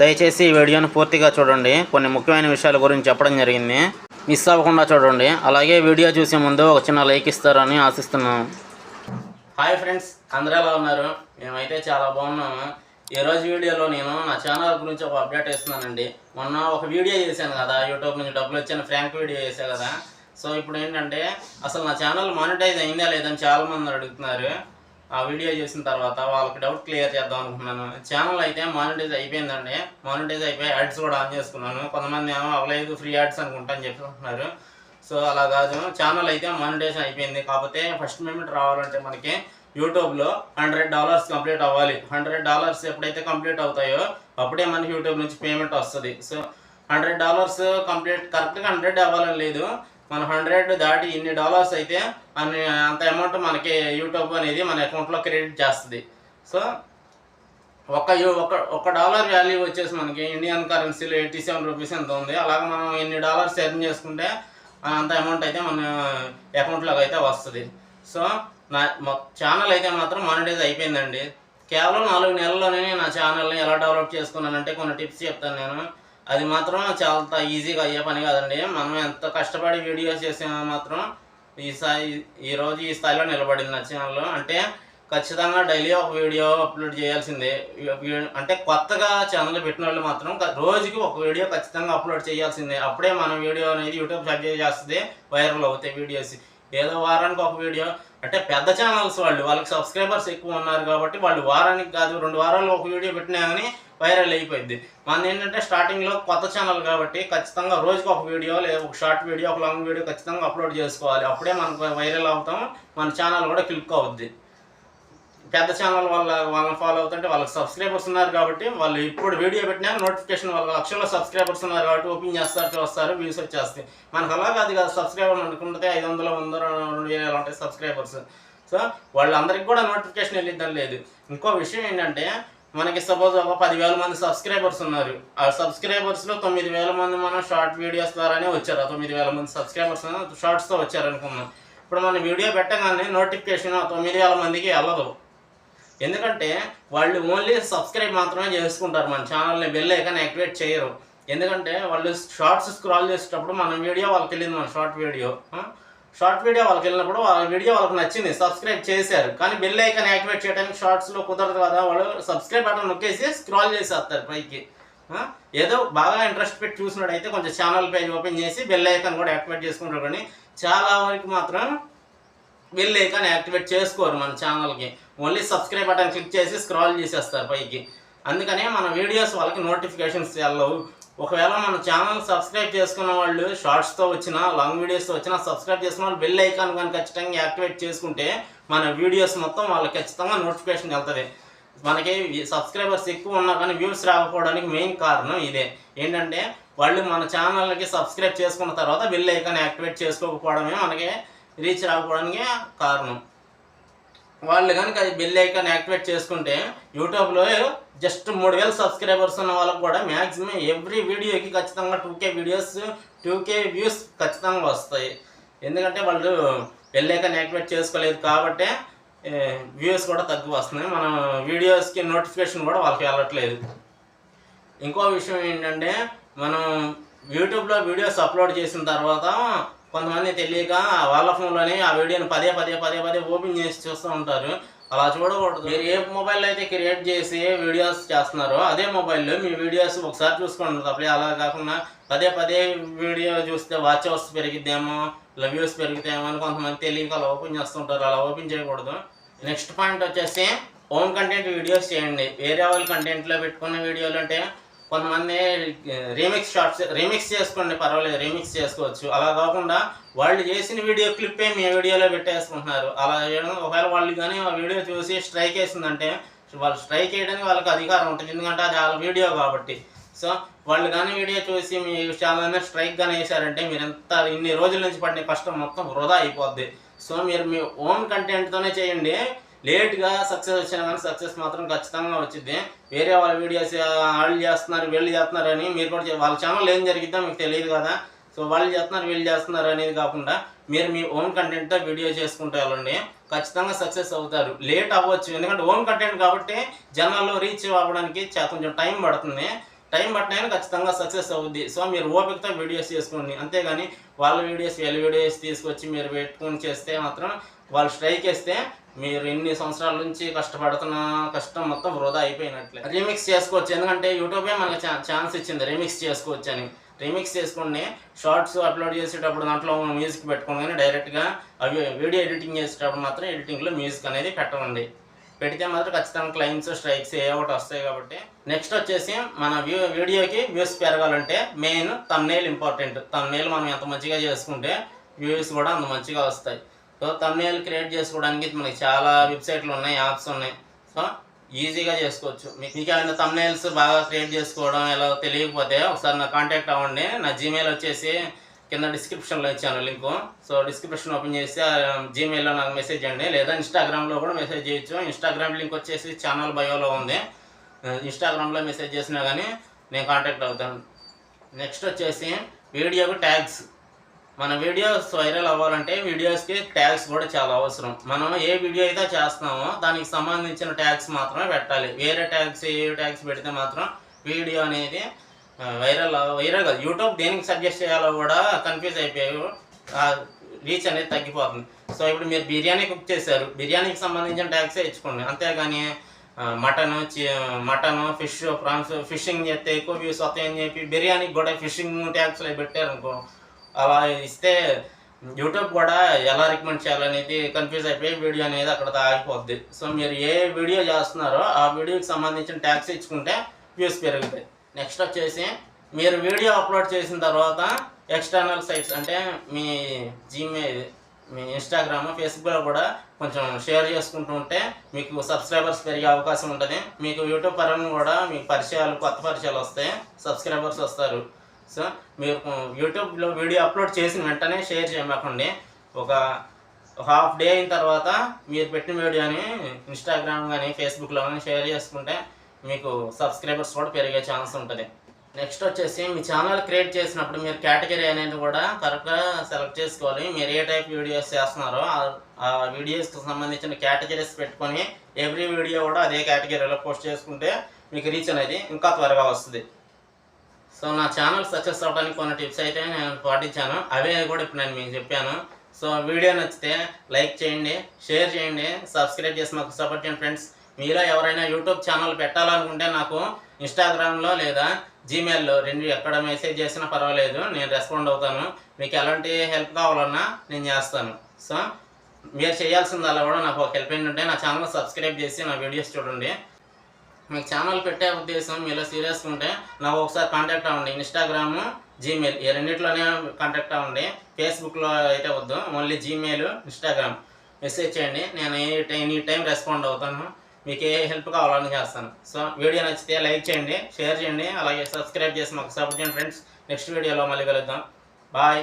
దయచేసి ఈ వీడియోను పూర్తిగా చూడండి. కొన్ని ముఖ్యమైన విషయాల గురించి చెప్పడం జరిగింది. మిస్ అవ్వకుండా చూడండి. అలాగే వీడియో చూసే ముందు ఒక చిన్న లైక్ ఇస్తారని ఆశిస్తున్నాను. హాయ్ ఫ్రెండ్స్ అందరూ ఎలా ఉన్నారు? మేమైతే చాలా బాగున్నాము. ఈ రోజు వీడియోలో నేను నా ఛానల్ గురించి ఒక అప్డేట్ ఇస్తున్నానండి మొన్న ఒక వీడియో చేశాను కదా యూట్యూబ్ నుంచి డబ్బులు వచ్చిన ఫ్రాంక్ వీడియో చేశాను కదా. సో ఇప్పుడు ఏంటంటే అసలు నా ఛానల్ మానిటైజ్ అయిందా లేదని చాలా మంది అడుగుతున్నారు. ఆ వీడియో చేసిన తర్వాత వాళ్ళకి డౌట్ క్లియర్ చేద్దాం అనుకున్నాను. ఛానల్ అయితే మానిటైజ్ అయిపోయిందండి. మానిటైజ్ అయిపోయి యాడ్స్ కూడా ఆన్ చేసుకున్నాను. కొంతమంది ఏమో అవ్వలేదు ఫ్రీ యాడ్స్ అనుకుంటా అని చెప్తున్నారు. సో అలా కాదు. ఛానల్ అయితే మానిటైజేషన్ అయిపోయింది. కాకపోతే ఫస్ట్ పేమెంట్ రావాలంటే మనకి యూట్యూబ్లో హండ్రెడ్ డాలర్స్ కంప్లీట్ అవ్వాలి. హండ్రెడ్ డాలర్స్ ఎప్పుడైతే కంప్లీట్ అవుతాయో అప్పుడే మనకి యూట్యూబ్ నుంచి పేమెంట్ వస్తుంది. సో హండ్రెడ్ డాలర్స్ కంప్లీట్ కరెక్ట్గా హండ్రెడ్ అవ్వాలని లేదు. మన హండ్రెడ్ దాటి ఇన్ని డాలర్స్ అయితే అన్ని అంత అమౌంట్ మనకి యూట్యూబ్ అనేది మన అకౌంట్లో క్రెడిట్ చేస్తుంది. సో ఒక ఒక ఒక డాలర్ వాల్యూ వచ్చేసి మనకి ఇండియన్ కరెన్సీలో ఎయిటీ సెవెన్ రూపీస్ ఎంత ఉంది? అలాగే మనం ఎన్ని డాలర్స్ ఎర్న్ చేసుకుంటే అంత అమౌంట్ అయితే మన అకౌంట్లోకి అయితే వస్తుంది. సో నా ఛానల్ అయితే మాత్రం మానిటైజ్ అయిపోయిందండి. కేవలం నాలుగు నెలల్లోనే నా ఛానల్ని ఎలా డెవలప్ చేసుకున్నానంటే కొన్ని టిప్స్ చెప్తాను నేను. అది మాత్రం చాలా ఈజీగా అయ్యే పని కాదండి. మనం ఎంత కష్టపడి వీడియోస్ చేసినా మాత్రం ఈ స్థాయి ఈ రోజు ఈ స్థాయిలో నిలబడింది నా ఛానల్లో అంటే ఖచ్చితంగా డైలీ ఒక వీడియో అప్లోడ్ చేయాల్సిందే. అంటే కొత్తగా ఛానల్ పెట్టిన వాళ్ళు మాత్రం రోజుకి ఒక వీడియో ఖచ్చితంగా అప్లోడ్ చేయాల్సిందే. అప్పుడే మన వీడియో అనేది యూట్యూబ్ సబ్జెక్ట్ చేస్తుంది వైరల్ అవుతాయి వీడియోస్. ఏదో వారానికి ఒక వీడియో అంటే పెద్ద ఛానల్స్ వాళ్ళు వాళ్ళకి సబ్స్క్రైబర్స్ ఎక్కువ ఉన్నారు కాబట్టి వాళ్ళు వారానికి కాదు రెండు వారాలు ఒక వీడియో పెట్టినా కానీ వైరల్ అయిపోయింది. మన ఏంటంటే స్టార్టింగ్లో కొత్త ఛానల్ కాబట్టి ఖచ్చితంగా రోజుకి ఒక వీడియో లేదా ఒక షార్ట్ వీడియో ఒక లాంగ్ వీడియో ఖచ్చితంగా అప్లోడ్ చేసుకోవాలి. అప్పుడే మనకు వైరల్ అవుతాం మన ఛానల్ కూడా క్లిక్ అవుద్ది. పెద్ద ఛానల్ వాళ్ళ వాళ్ళని ఫాలో అవుతుంటే వాళ్ళకి సబ్స్క్రైబర్స్ ఉన్నారు కాబట్టి వాళ్ళు ఇప్పుడు వీడియో పెట్టినా నోటిఫికేషన్ వాళ్ళ లక్షల్లో సబ్స్క్రైబర్స్ ఉన్నారు కాబట్టి ఓపెన్ చేస్తారు చూస్తారు వ్యూస్ వచ్చేస్తాయి. మనకు అలా కాదు కదా సబ్స్క్రైబర్ అనుకుంటే ఐదు వందల వంద రెండు వేల ఉంటాయి సబ్స్క్రైబర్స్ సో వాళ్ళందరికీ కూడా నోటిఫికేషన్ వెళ్ళిద్దాం లేదు. ఇంకో విషయం ఏంటంటే మనకి సపోజ్ ఒక పదివేల మంది సబ్స్క్రైబర్స్ ఉన్నారు. ఆ సబ్స్క్రైబర్స్లో తొమ్మిది వేల మంది మనం షార్ట్ వీడియోస్ ద్వారానే వచ్చారు. ఆ తొమ్మిది వేల మంది సబ్స్క్రైబర్స్ షార్ట్స్తో వచ్చారనుకున్నాం ఇప్పుడు మనం వీడియో పెట్టగానే నోటిఫికేషన్ ఆ తొమ్మిది వేల మందికి వెళ్ళదు. ఎందుకంటే వాళ్ళు ఓన్లీ సబ్స్క్రైబ్ మాత్రమే చేసుకుంటారు. మన ఛానల్ని వెళ్ళే కానీ యాక్టివేట్ చేయరు. ఎందుకంటే వాళ్ళు షార్ట్స్ స్క్రాల్ చేసేటప్పుడు మన వీడియో వాళ్ళకి వెళ్ళింది మన షార్ట్ వీడియో. షార్ట్ వీడియో వాళ్ళకి వెళ్ళినప్పుడు వాళ్ళ వీడియో వాళ్ళకి నచ్చింది సబ్స్క్రైబ్ చేశారు. కానీ బెల్ ఐకాన్ యాక్టివేట్ చేయడానికి షార్ట్స్లో కుదరదు కదా వాళ్ళు సబ్స్క్రైబ్ బటన్ నొక్కేసి స్క్రాల్ చేసేస్తారు పైకి. ఏదో బాగా ఇంట్రెస్ట్ పెట్టి చూసినట్టయితే కొంచెం ఛానల్ పేజ్ ఓపెన్ చేసి బెల్ ఐకాన్ కూడా యాక్టివేట్ చేసుకుంటారు కానీ చాలా వరకు మాత్రం బెల్ ఐకాన్ యాక్టివేట్ చేసుకోరు మన ఛానల్కి ఓన్లీ సబ్స్క్రైబ్ బటన్ క్లిక్ చేసి స్క్రాల్ చేసేస్తారు పైకి. అందుకనే మన వీడియోస్ వాళ్ళకి నోటిఫికేషన్స్ వెళ్ళవు ఒకవేళ మన ఛానల్ సబ్స్క్రైబ్ చేసుకున్న వాళ్ళు షార్ట్స్తో వచ్చిన లాంగ్ వీడియోస్తో వచ్చిన సబ్స్క్రైబ్ చేసుకున్న వాళ్ళు బెల్ ఐకాన్ కానీ ఖచ్చితంగా యాక్టివేట్ చేసుకుంటే మన వీడియోస్ మొత్తం వాళ్ళకి ఖచ్చితంగా నోటిఫికేషన్ వెళ్తుంది. మనకి సబ్స్క్రైబర్స్ ఎక్కువ ఉన్నా కానీ వ్యూస్ రాకపోవడానికి మెయిన్ కారణం ఇదే. ఏంటంటే వాళ్ళు మన ఛానల్కి సబ్స్క్రైబ్ చేసుకున్న తర్వాత బెల్ ఐకాన్ యాక్టివేట్ చేసుకోకపోవడమే మనకి రీచ్ రాకపోవడానికి కారణం. వాళ్ళు కనుక అది బెల్ ఐకాన్ యాక్టివేట్ చేసుకుంటే యూట్యూబ్లో జస్ట్ మూడు వేల సబ్స్క్రైబర్స్ ఉన్న వాళ్ళకి కూడా మ్యాక్సిమం ఎవ్రీ వీడియోకి ఖచ్చితంగా two K videos two K views ఖచ్చితంగా వస్తాయి. ఎందుకంటే వాళ్ళు బెల్ ఐకాన్ యాక్టివేట్ చేసుకోలేదు కాబట్టి వ్యూస్ కూడా తక్కువ వస్తున్నాయి. మన వీడియోస్కి నోటిఫికేషన్ కూడా వాళ్ళకి వెళ్ళట్లేదు. ఇంకో విషయం ఏంటంటే మనం యూట్యూబ్లో వీడియోస్ అప్లోడ్ చేసిన తర్వాత కొంతమంది తెలియక వాళ్ళ ఫోన్లోనే ఆ వీడియోని పదే పదే పదే పదే ఓపెన్ చేసి చూస్తూ ఉంటారు. అలా చూడకూడదు. మీరు ఏ మొబైల్ అయితే క్రియేట్ చేసి వీడియోస్ చేస్తున్నారో అదే మొబైల్లో మీ వీడియోస్ ఒకసారి చూసుకోండి. తప్పే అలా కాకుండా పదే పదే వీడియో చూస్తే వాచ్ అవర్స్ పెరిగిద్దేమో లవ్యూస్ పెరుగుతాయేమో అని కొంతమంది తెలియక అలా ఓపెన్ చేస్తుంటారు. అలా ఓపెన్ చేయకూడదు. నెక్స్ట్ పాయింట్ వచ్చేసి ఓన్ కంటెంట్ వీడియోస్ చేయండి. వేరే వాళ్ళ కంటెంట్లో పెట్టుకున్న వీడియోలు అంటే కొంతమంది రీమిక్స్ షార్ట్స్ రీమిక్స్ చేసుకోండి పర్వాలేదు రీమిక్స్ చేసుకోవచ్చు. అలా కాకుండా వాళ్ళు చేసిన వీడియో క్లిప్పే మీ వీడియోలో పెట్టేసుకుంటున్నారు. అలా చేయడం ఒకవేళ వాళ్ళు కానీ ఆ వీడియో చూసి స్ట్రైక్ వేసిందంటే వాళ్ళు స్ట్రైక్ వేయడానికి వాళ్ళకి అధికారం ఉంటుంది. ఎందుకంటే అది వాళ్ళ వీడియో కాబట్టి. సో వాళ్ళు కానీ వీడియో చూసి మీ ఛానల్ స్ట్రైక్ కానీ వేశారంటే మీరు ఎంత ఇన్ని రోజుల నుంచి పడిన కష్టం మొత్తం వృధా అయిపోద్ది. సో మీరు మీ ఓన్ కంటెంట్తోనే చేయండి. లేట్గా సక్సెస్ వచ్చినా కానీ సక్సెస్ మాత్రం ఖచ్చితంగా వచ్చింది వేరే వాళ్ళ వీడియోస్ వాళ్ళు చేస్తున్నారు వీళ్ళు చేస్తున్నారని మీరు కూడా వాళ్ళ ఛానల్ ఏం జరిగిద్దో మీకు తెలియదు కదా. సో వాళ్ళు చేస్తున్నారు వీళ్ళు చేస్తున్నారు అనేది కాకుండా మీరు మీ ఓన్ కంటెంట్తో వీడియో చేసుకుంటే వెళ్ళండి ఖచ్చితంగా సక్సెస్ అవుతారు. లేట్ అవ్వచ్చు. ఎందుకంటే ఓన్ కంటెంట్ కాబట్టి జనాల్లో రీచ్ అవ్వడానికి కొంచెం టైం పడుతుంది. టైం పట్టినైనా ఖచ్చితంగా సక్సెస్ అవుద్ది. సో మీరు ఓపికతో వీడియోస్ చేసుకోండి. అంతేగాని వాళ్ళ వీడియోస్ వీళ్ళ వీడియోస్ తీసుకొచ్చి మీరు పెట్టుకొని చేస్తే మాత్రం వాళ్ళు స్ట్రైక్ వేస్తే మీరు ఇన్ని సంవత్సరాల నుంచి కష్టపడుతున్న కష్టం మొత్తం వృధా అయిపోయినట్లే. రీమిక్స్ చేసుకోవచ్చు. ఎందుకంటే యూట్యూబే మనకు ఛాన్స్ ఇచ్చింది రీమిక్స్ చేసుకోవచ్చు అని. రీమిక్స్ చేసుకుని షార్ట్స్ అప్లోడ్ చేసేటప్పుడు దాంట్లో మ్యూజిక్ పెట్టుకోగానే డైరెక్ట్గా అవి వీడియో ఎడిటింగ్ చేసేటప్పుడు మాత్రం ఎడిటింగ్లో మ్యూజిక్ అనేది పెట్టమండి. పెడితే మాత్రం ఖచ్చితంగా క్లైమ్స్ స్ట్రైక్స్ ఏ ఒకటి వస్తాయి కాబట్టి. నెక్స్ట్ వచ్చేసి మన వ్యూ వీడియోకి వ్యూస్ పెరగాలంటే మెయిన్ తమ్నేల్ ఇంపార్టెంట్ తమ్నేల్ మనం ఎంత మంచిగా చేసుకుంటే వ్యూస్ కూడా అంత మంచిగా వస్తాయి. సో తమ్నేల్ క్రియేట్ చేసుకోవడానికి మనకి చాలా వెబ్సైట్లు ఉన్నాయి యాప్స్ ఉన్నాయి. సో ఈజీగా చేసుకోవచ్చు. మీకు మీకు ఏమైనా తమ్నేల్స్ బాగా క్రియేట్ చేసుకోవడం ఎలా తెలియకపోతే ఒకసారి నా కాంటాక్ట్ అవ్వండి. నా జీమెయిల్ వచ్చేసి కింద డిస్క్రిప్షన్లో ఇచ్చాను లింకు సో డిస్క్రిప్షన్ ఓపెన్ చేసి జీమెయిల్లో నాకు మెసేజ్ చేయండి. లేదా ఇన్స్టాగ్రామ్లో కూడా మెసేజ్ చేయొచ్చు. ఇన్స్టాగ్రామ్ లింక్ వచ్చేసి ఛానల్ బయోలో ఉంది. ఇన్స్టాగ్రామ్లో మెసేజ్ చేసినా కానీ నేను కాంటాక్ట్ అవుతాను. నెక్స్ట్ వచ్చేసి వీడియోకు ట్యాగ్స్ మన వీడియోస్ వైరల్ అవ్వాలంటే వీడియోస్కి ట్యాగ్స్ కూడా చాలా అవసరం. మనం ఏ వీడియో అయితే చేస్తున్నామో దానికి సంబంధించిన ట్యాగ్స్ మాత్రమే పెట్టాలి. వేరే ట్యాగ్స్ ఏ ట్యాగ్స్ పెడితే మాత్రం వీడియో అనేది వైరల్ వైరల్ కాదు. యూట్యూబ్ దేనికి సజెస్ట్ చేయాలో కూడా కన్ఫ్యూజ్ అయిపోయారు. రీచ్ అనేది తగ్గిపోతుంది. సో ఇప్పుడు మీరు బిర్యానీ కుక్ చేశారు. బిర్యానీకి సంబంధించిన ట్యాగ్సే ఇచ్చుకోండి. అంతేగాని mutton mutton fish prawns fishing చేస్తే ఎక్కువ వ్యూస్ వస్తాయని చెప్పి బిర్యానీకి కూడా ఫిషింగ్ ట్యాగ్స్లో పెట్టారు అనుకో అలా ఇస్తే యూట్యూబ్ కూడా ఎలా రికమెండ్ చేయాలనేది కన్ఫ్యూజ్ అయిపోయి వీడియో అనేది అక్కడ ఆగిపోద్ది. సో మీరు ఏ వీడియో చేస్తున్నారో ఆ వీడియోకి సంబంధించిన ట్యాక్స్ ఇచ్చుకుంటే వ్యూస్ పెరుగుతాయి. నెక్స్ట్ వచ్చేసి మీరు వీడియో అప్లోడ్ చేసిన తర్వాత ఎక్స్టర్నల్ సైట్స్ అంటే మీ జీమెయిల్ మీ ఇన్స్టాగ్రామ్ ఫేస్బుక్లో కూడా కొంచెం షేర్ చేసుకుంటూ ఉంటే మీకు సబ్స్క్రైబర్స్ పెరిగే అవకాశం ఉంటుంది. మీకు యూట్యూబ్ పరంగా కూడా మీకు పరిచయాలు కొత్త పరిచయాలు వస్తాయి సబ్స్క్రైబర్స్ వస్తారు. సో మీరు యూట్యూబ్లో వీడియో అప్లోడ్ చేసిన వెంటనే షేర్ చేయమాకండి. ఒక హాఫ్ డే అయిన తర్వాత మీరు పెట్టిన వీడియోని ఇన్స్టాగ్రామ్ కానీ ఫేస్బుక్లో కానీ షేర్ చేసుకుంటే మీకు సబ్స్క్రైబర్స్ కూడా పెరిగే ఛాన్స్ ఉంటుంది. నెక్స్ట్ వచ్చేసి మీ ఛానల్ క్రియేట్ చేసినప్పుడు మీరు కేటగిరీ అనేది కూడా కరెక్ట్గా సెలెక్ట్ చేసుకోవాలి. మీరు ఏ టైప్ వీడియోస్ చేస్తున్నారో ఆ- ఆ వీడియోస్కి సంబంధించిన కేటగిరీస్ పెట్టుకొని ఎవ్రీ వీడియో కూడా అదే కేటగిరీలో పోస్ట్ చేసుకుంటే మీకు రీచ్ అనేది ఇంకా త్వరగా వస్తుంది. సో నా ఛానల్ సక్సెస్ అవ్వడానికి కొన్ని టిప్స్ అయితే నేను పాటించాను. అవే కూడా ఇప్పుడు నేను మీకు చెప్పాను. సో వీడియో నచ్చితే లైక్ చేయండి షేర్ చేయండి సబ్స్క్రైబ్ చేసి మాకు సపోర్ట్ చేయండి ఫ్రెండ్స్. మీలో ఎవరైనా యూట్యూబ్ ఛానల్ పెట్టాలనుకుంటే నాకు ఇన్స్టాగ్రామ్లో లేదా జీమెయిల్లో రెండు ఎక్కడ మెసేజ్ చేసినా పర్వాలేదు నేను రెస్పాండ్ అవుతాను. మీకు ఎలాంటి హెల్ప్ కావాలన్నా నేను చేస్తాను. సో మీరు చేయాల్సిందల్లా కూడా నాకు ఒక హెల్ప్ ఏంటంటే నా ఛానల్ సబ్స్క్రైబ్ చేసి నా వీడియోస్ చూడండి. మీకు ఛానల్ పెట్టే ఉద్దేశం మీలో సీరియస్గా ఉంటే నాకు ఒకసారి కాంటాక్ట్ అవ్వండి. ఇన్స్టాగ్రామ్ జీమెయిల్ ఈ రెండింటిలోనే కాంటాక్ట్ అవ్వండి. ఫేస్బుక్లో అయితే వద్దు. ఓన్లీ జీమెయిల్ ఇన్స్టాగ్రామ్ మెసేజ్ చేయండి. నేను ఏ టైం ఎనీ టైం రెస్పాండ్ అవుతాను. మీకు ఏ హెల్ప్ కావాలని చేస్తాను. సో వీడియో నచ్చితే లైక్ చేయండి షేర్ చేయండి. అలాగే సబ్స్క్రైబ్ చేసి మాకు సపోర్ట్ చేయండి ఫ్రెండ్స్ నెక్స్ట్ వీడియోలో మళ్ళీ కలుద్దాం. బాయ్